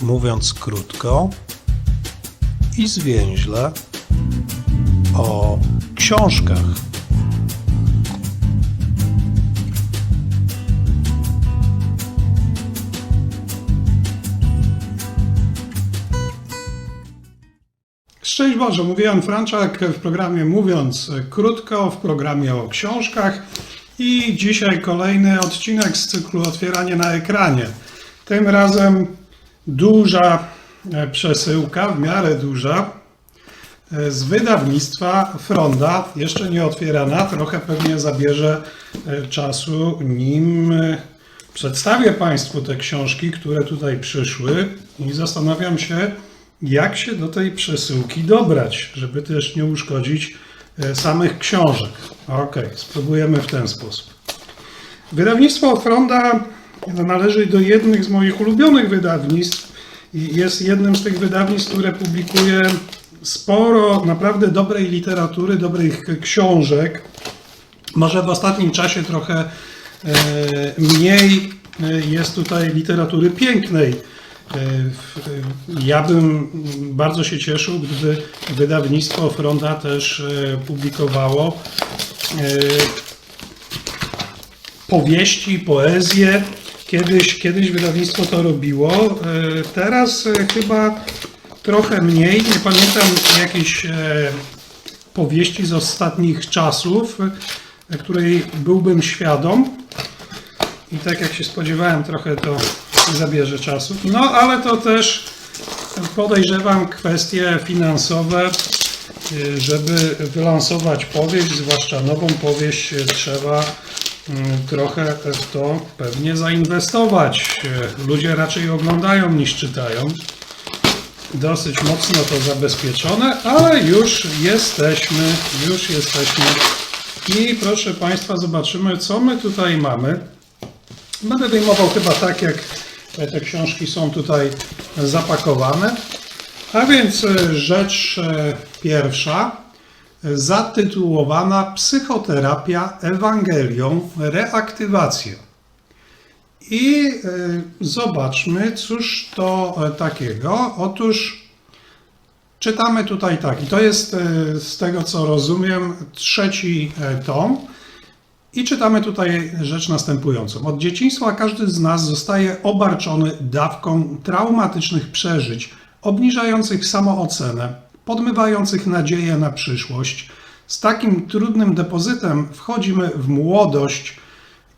mówiąc krótko i zwięźle, o książkach. Szczęść Boże, mówiłem Franczak w programie Mówiąc Krótko, w programie o książkach i dzisiaj kolejny odcinek z cyklu Otwieranie na ekranie. Tym razem duża e, przesyłka, w miarę duża, e, z wydawnictwa Fronda, jeszcze nie otwierana, trochę pewnie zabierze e, czasu, nim przedstawię Państwu te książki, które tutaj przyszły i zastanawiam się, jak się do tej przesyłki dobrać, żeby też nie uszkodzić samych książek. Ok, spróbujemy w ten sposób. Wydawnictwo Fronda należy do jednych z moich ulubionych wydawnictw i jest jednym z tych wydawnictw, które publikuje sporo naprawdę dobrej literatury, dobrych książek. Może w ostatnim czasie trochę e, mniej e, jest tutaj literatury pięknej. E, Ja bym bardzo się cieszył, gdyby wydawnictwo Fronda też publikowało powieści, poezję. Kiedyś, kiedyś wydawnictwo to robiło. E, Teraz e, chyba trochę mniej. Nie pamiętam jakiejś e, powieści z ostatnich czasów, której byłbym świadom. I tak jak się spodziewałem, trochę to zabierze czasu. No ale to też podejrzewam kwestie finansowe. Żeby wylansować powieść, zwłaszcza nową powieść, trzeba trochę w to pewnie zainwestować. Y, Ludzie raczej oglądają niż czytają. Dosyć mocno to zabezpieczone, ale już jesteśmy, już jesteśmy. I proszę Państwa, zobaczymy, co my tutaj mamy. Będę wyjmował chyba tak, jak te książki są tutaj zapakowane. A więc e, rzecz e, pierwsza, e, zatytułowana Psychoterapia Ewangelią Reaktywacja. I e, zobaczmy, cóż to e, takiego. Otóż czytamy tutaj tak, i to jest e, z tego co rozumiem trzeci tom. I czytamy tutaj rzecz następującą. Od dzieciństwa każdy z nas zostaje obarczony dawką traumatycznych przeżyć, obniżających samoocenę, podmywających nadzieję na przyszłość. Z takim trudnym depozytem wchodzimy w młodość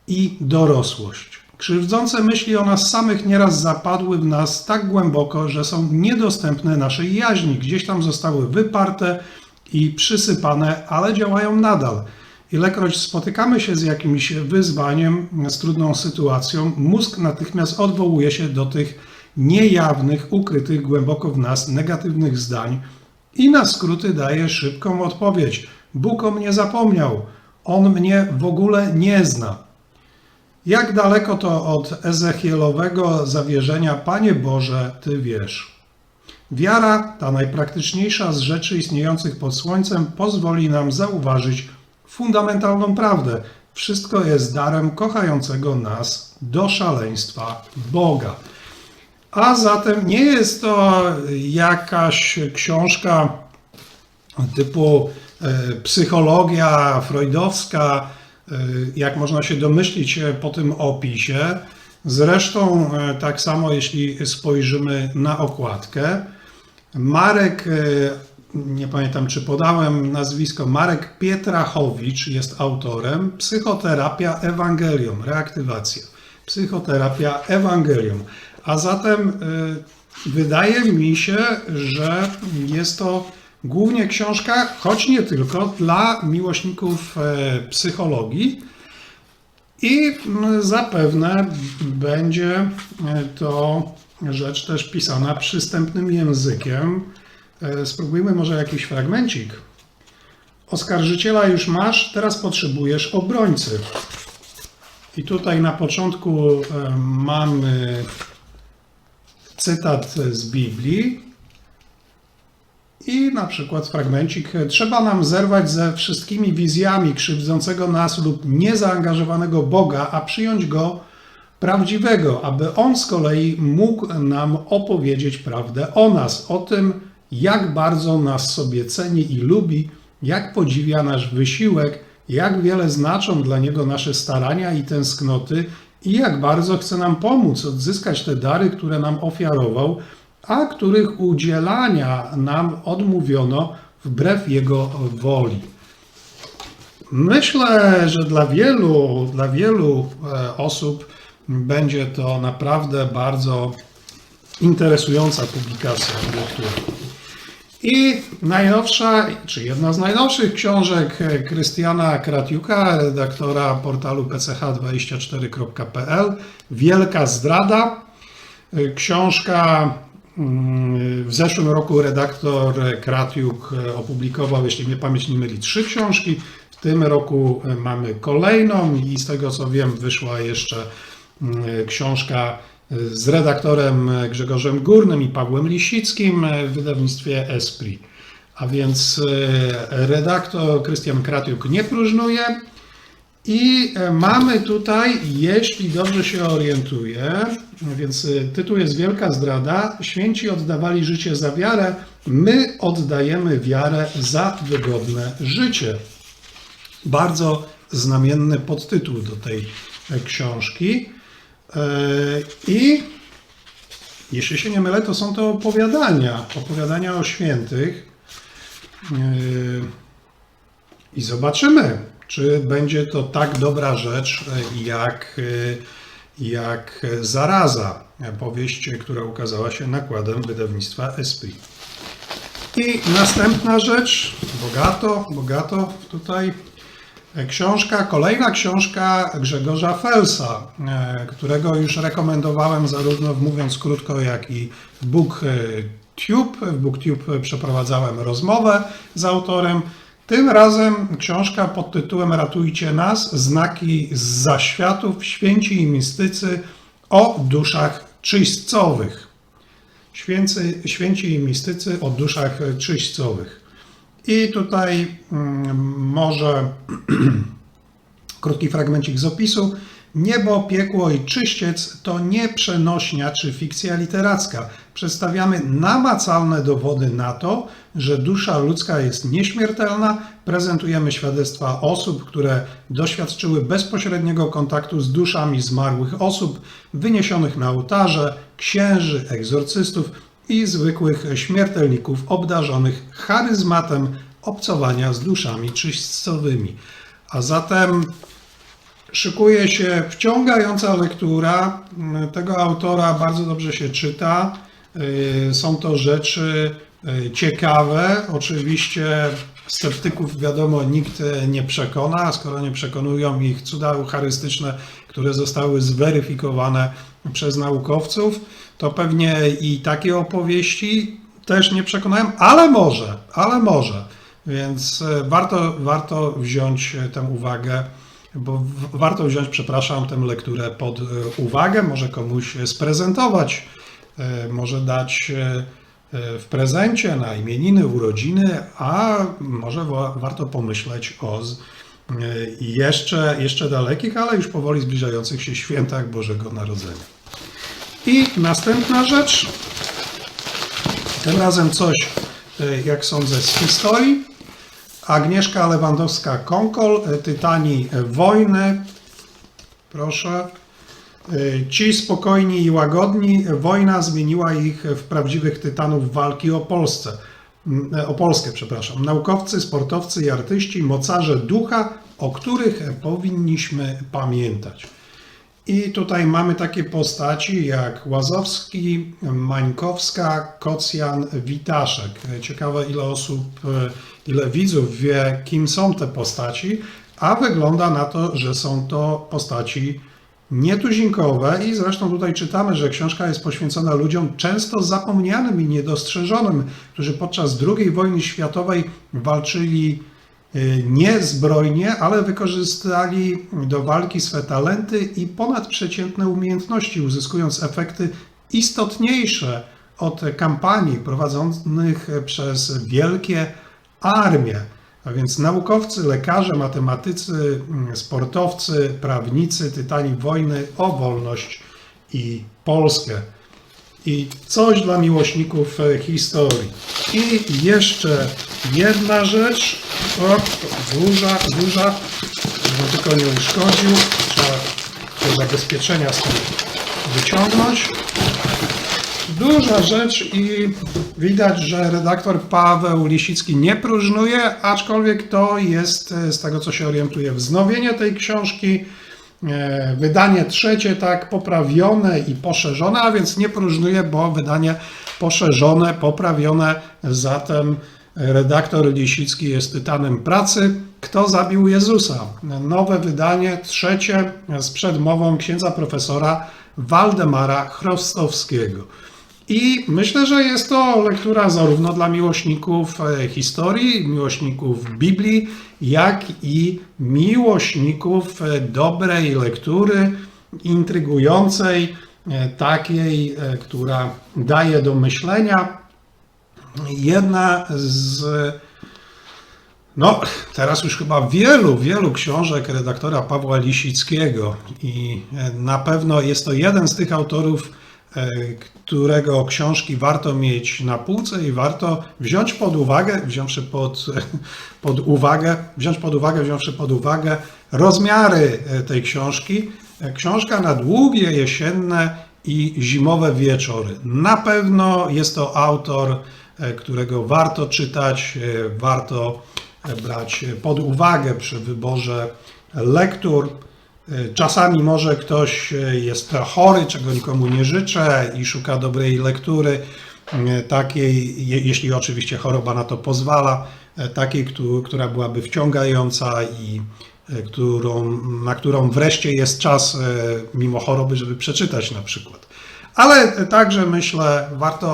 i dorosłość. Krzywdzące myśli o nas samych nieraz zapadły w nas tak głęboko, że są niedostępne naszej jaźni. Gdzieś tam zostały wyparte i przysypane, ale działają nadal. Ilekroć spotykamy się z jakimś wyzwaniem, z trudną sytuacją, mózg natychmiast odwołuje się do tych niejawnych, ukrytych głęboko w nas negatywnych zdań i na skróty daje szybką odpowiedź. Bóg o mnie zapomniał, on mnie w ogóle nie zna. Jak daleko to od Ezechielowego zawierzenia, Panie Boże, Ty wiesz. Wiara, ta najpraktyczniejsza z rzeczy istniejących pod słońcem, pozwoli nam zauważyć fundamentalną prawdę. Wszystko jest darem kochającego nas do szaleństwa Boga. A zatem nie jest to jakaś książka typu e, psychologia freudowska, e, jak można się domyślić e, po tym opisie. Zresztą tak samo jeśli spojrzymy na okładkę, Marek, nie pamiętam czy podałem nazwisko, Marek Pietrachowicz jest autorem Psychoterapia Ewangelią, reaktywacja. Psychoterapia Ewangelią. A zatem e, wydaje mi się, że jest to głównie książka, choć nie tylko, dla miłośników e, psychologii. I zapewne będzie e, to rzecz też pisana przystępnym językiem. E, Spróbujmy może jakiś fragmencik. Oskarżyciela już masz, teraz potrzebujesz obrońcy. I tutaj na początku mamy cytat z Biblii. I na przykład fragmencik. Trzeba nam zerwać ze wszystkimi wizjami krzywdzącego nas lub niezaangażowanego Boga, a przyjąć go prawdziwego, aby on z kolei mógł nam opowiedzieć prawdę o nas, o tym, jak bardzo nas sobie ceni i lubi, jak podziwia nasz wysiłek, jak wiele znaczą dla niego nasze starania i tęsknoty i jak bardzo chce nam pomóc odzyskać te dary, które nam ofiarował, a których udzielania nam odmówiono wbrew jego woli. Myślę, że dla wielu, dla wielu e, osób będzie to naprawdę bardzo interesująca publikacja. I najnowsza, czy jedna z najnowszych książek e, Krystiana Kratiuka, redaktora portalu pch24.pl, Wielka Zdrada. E, Książka mm, w zeszłym roku redaktor Kratiuk e, opublikował, jeśli mnie pamięć nie myli, trzy książki. W tym roku mamy kolejną i z tego co wiem wyszła jeszcze mm, książka z redaktorem Grzegorzem Górnym i Pawłem Lisickim w wydawnictwie Esprit. A więc e, redaktor Krystian Kratiuk nie próżnuje. I e, mamy tutaj, jeśli dobrze się orientuję, więc e, tytuł jest Wielka Zdrada. Święci oddawali życie za wiarę, my oddajemy wiarę za wygodne życie. Bardzo znamienny podtytuł do tej książki. I jeśli się nie mylę, to są to opowiadania, opowiadania o świętych. I zobaczymy, czy będzie to tak dobra rzecz, jak, jak Zaraza, powieść, która ukazała się nakładem wydawnictwa Esprit. I następna rzecz, bogato, bogato tutaj Książka, kolejna książka Grzegorza Felsa, e, którego już rekomendowałem zarówno w Mówiąc Krótko, jak i w BookTube. W BookTube przeprowadzałem rozmowę z autorem. Tym razem książka pod tytułem Ratujcie nas, znaki z zaświatów, święci i mistycy o duszach czyśćcowych. Święcy, święci i mistycy o duszach czyśćcowych. I tutaj mm, może krótki fragmencik z opisu. Niebo, piekło i czyściec to nie przenośnia czy fikcja literacka. Przedstawiamy namacalne dowody na to, że dusza ludzka jest nieśmiertelna. Prezentujemy świadectwa osób, które doświadczyły bezpośredniego kontaktu z duszami zmarłych osób, wyniesionych na ołtarze, księży, egzorcystów i zwykłych śmiertelników obdarzonych charyzmatem obcowania z duszami czyśćcowymi. A zatem szykuje się wciągająca lektura. Tego autora bardzo dobrze się czyta. Są to rzeczy ciekawe. Oczywiście sceptyków, wiadomo, nikt nie przekona, skoro nie przekonują ich cuda eucharystyczne, które zostały zweryfikowane przez naukowców, to pewnie i takie opowieści też nie przekonałem, ale może, ale może. Więc e, warto, warto wziąć tę uwagę, bo warto wziąć, przepraszam, tę lekturę pod e, uwagę, może komuś sprezentować, e, może dać w prezencie na imieniny, urodziny, a może warto pomyśleć o jeszcze, jeszcze dalekich, ale już powoli zbliżających się świętach Bożego Narodzenia. I następna rzecz, tym razem coś, e, jak sądzę, z historii. Agnieszka Lewandowska-Konkol, e, Tytani Wojny. Proszę. E, ci spokojni i łagodni, wojna zmieniła ich w prawdziwych tytanów walki o Polsce. O Polskę, przepraszam. Naukowcy, sportowcy i artyści, mocarze ducha, o których powinniśmy pamiętać. I tutaj mamy takie postaci jak Łazowski, Mańkowska, Kocjan, Witaszek. Ciekawe ile osób, ile widzów wie, kim są te postaci, a wygląda na to, że są to postaci nietuzinkowe i zresztą tutaj czytamy, że książka jest poświęcona ludziom często zapomnianym i niedostrzeżonym, którzy podczas II wojny światowej walczyli nie zbrojnie, ale wykorzystali do walki swe talenty i ponadprzeciętne umiejętności, uzyskując efekty istotniejsze od kampanii prowadzonych przez wielkie armie. A więc naukowcy, lekarze, matematycy, mm, sportowcy, prawnicy, tytani wojny o wolność i Polskę. I coś dla miłośników e, historii. I jeszcze jedna rzecz. O, duża, duża. Żeby tylko nie uszkodził. Trzeba te zabezpieczenia stąd wyciągnąć. Duża rzecz i widać, że redaktor Paweł Lisicki nie próżnuje, aczkolwiek to jest, e, z tego co się orientuję, wznowienie tej książki. E, Wydanie trzecie, tak, poprawione i poszerzone, a więc nie próżnuje, bo wydanie poszerzone, poprawione. Zatem redaktor Lisicki jest tytanem pracy. Kto zabił Jezusa? Nowe wydanie, trzecie, z przedmową księdza profesora Waldemara Chrostowskiego. I myślę, że jest to lektura zarówno dla miłośników e, historii, miłośników Biblii, jak i miłośników e, dobrej lektury, intrygującej, e, takiej, która daje do myślenia. Jedna z no, teraz już chyba wielu, wielu książek redaktora Pawła Lisickiego i na pewno jest to jeden z tych autorów, którego książki warto mieć na półce i warto wziąć pod uwagę, wziąwszy pod, pod uwagę, wziąć pod uwagę, wziąwszy pod uwagę rozmiary e, tej książki. E, Książka na długie jesienne i zimowe wieczory. Na pewno jest to autor, e, którego warto czytać, e, warto brać pod uwagę przy wyborze lektur. Czasami może ktoś jest chory, czego nikomu nie życzę i szuka dobrej lektury, takiej, je- jeśli oczywiście choroba na to pozwala, takiej, któ- która byłaby wciągająca i którą, na którą wreszcie jest czas e, mimo choroby, żeby przeczytać na przykład. Ale także myślę, warto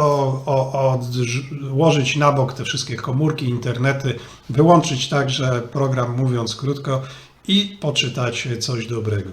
odłożyć na bok te wszystkie komórki, internety, wyłączyć także program, mówiąc krótko, i poczytać coś dobrego.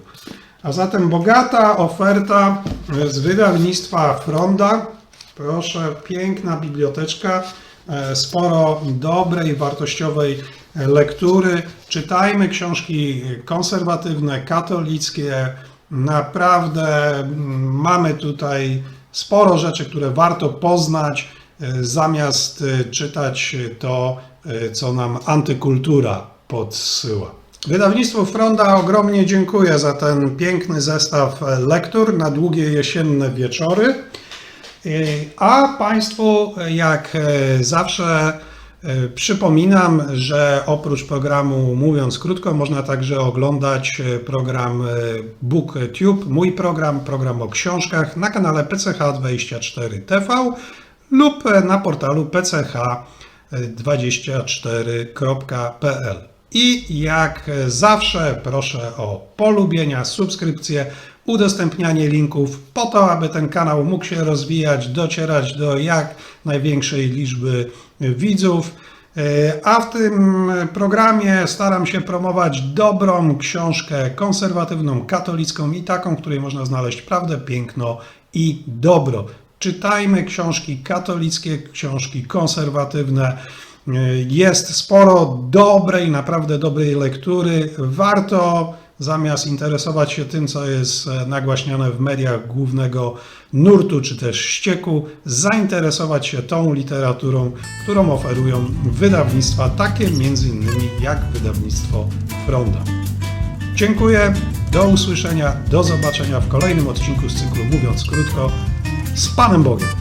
A zatem bogata oferta z wydawnictwa Fronda. Proszę, piękna biblioteczka, e, sporo dobrej, wartościowej lektury. Czytajmy książki konserwatywne, katolickie. Naprawdę mm, mamy tutaj sporo rzeczy, które warto poznać, e, zamiast e, czytać to, co nam antykultura podsyła. Wydawnictwu Fronda ogromnie dziękuję za ten piękny zestaw lektur na długie jesienne wieczory. A Państwu, jak e, zawsze, e, przypominam, że oprócz programu Mówiąc Krótko, można także oglądać e, program BookTube, mój program, program o książkach na kanale PCH24 TV lub na portalu pch24.pl. I jak zawsze proszę o polubienia, subskrypcje, udostępnianie linków po to, aby ten kanał mógł się rozwijać, docierać do jak największej liczby widzów. E, A w tym programie staram się promować dobrą książkę konserwatywną, katolicką i taką, w której można znaleźć prawdę, piękno i dobro. Czytajmy książki katolickie, książki konserwatywne. Jest sporo dobrej, naprawdę dobrej lektury. Warto zamiast interesować się tym, co jest e, nagłaśniane w mediach głównego nurtu czy też ścieku, zainteresować się tą literaturą, którą oferują wydawnictwa takie innymi jak wydawnictwo Fronda. Dziękuję, do usłyszenia, do zobaczenia w kolejnym odcinku z cyklu Mówiąc Krótko. Z Panem Bogiem.